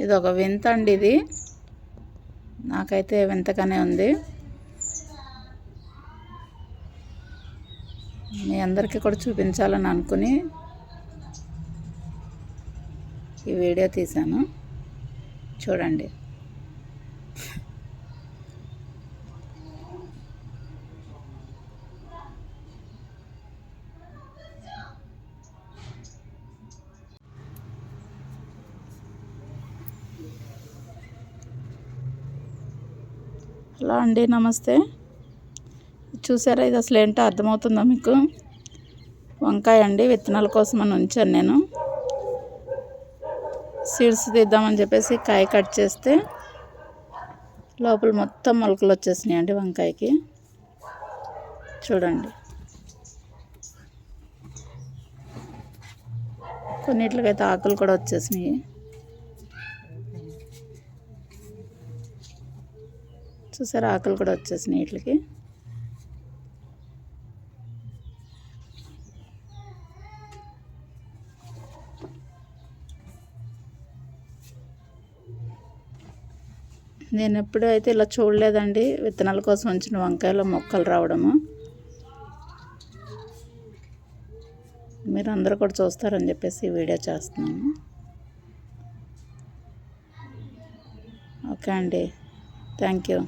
ఇది ఒక వింత అండి ఇది. నాకైతే వింతగానే ఉంది. మీ అందరికీ కూడా చూపించాలని అనుకుని ఈ వీడియో తీశాను. చూడండి. హలో అండి నమస్తే. చూసారా ఇది అసలు ఏంటో అర్థమవుతుందా మీకు? వంకాయ అండి విత్తనాల కోసం అని ఉంచాను నేను. సీడ్స్ తీద్దామని చెప్పేసి కాయ కట్ చేస్తే లోపల మొత్తం మొలకలు వచ్చేసినాయి అండి వంకాయకి. చూడండి. కొన్నిట్లకైతే ఆకులు కూడా వచ్చేసినాయి. చూసారు ఆకులు కూడా వచ్చేసినాయి వీటికి. నేను ఎప్పుడూ అయితే ఇలా చూడలేదండి విత్తనాల కోసం ఉంచిన వంకాయలో మొక్కలు రావడము. మీరు అందరూ కూడా చూస్తారని చెప్పేసి వీడియో చేస్తున్నాను. ఓకే అండి. Thank you.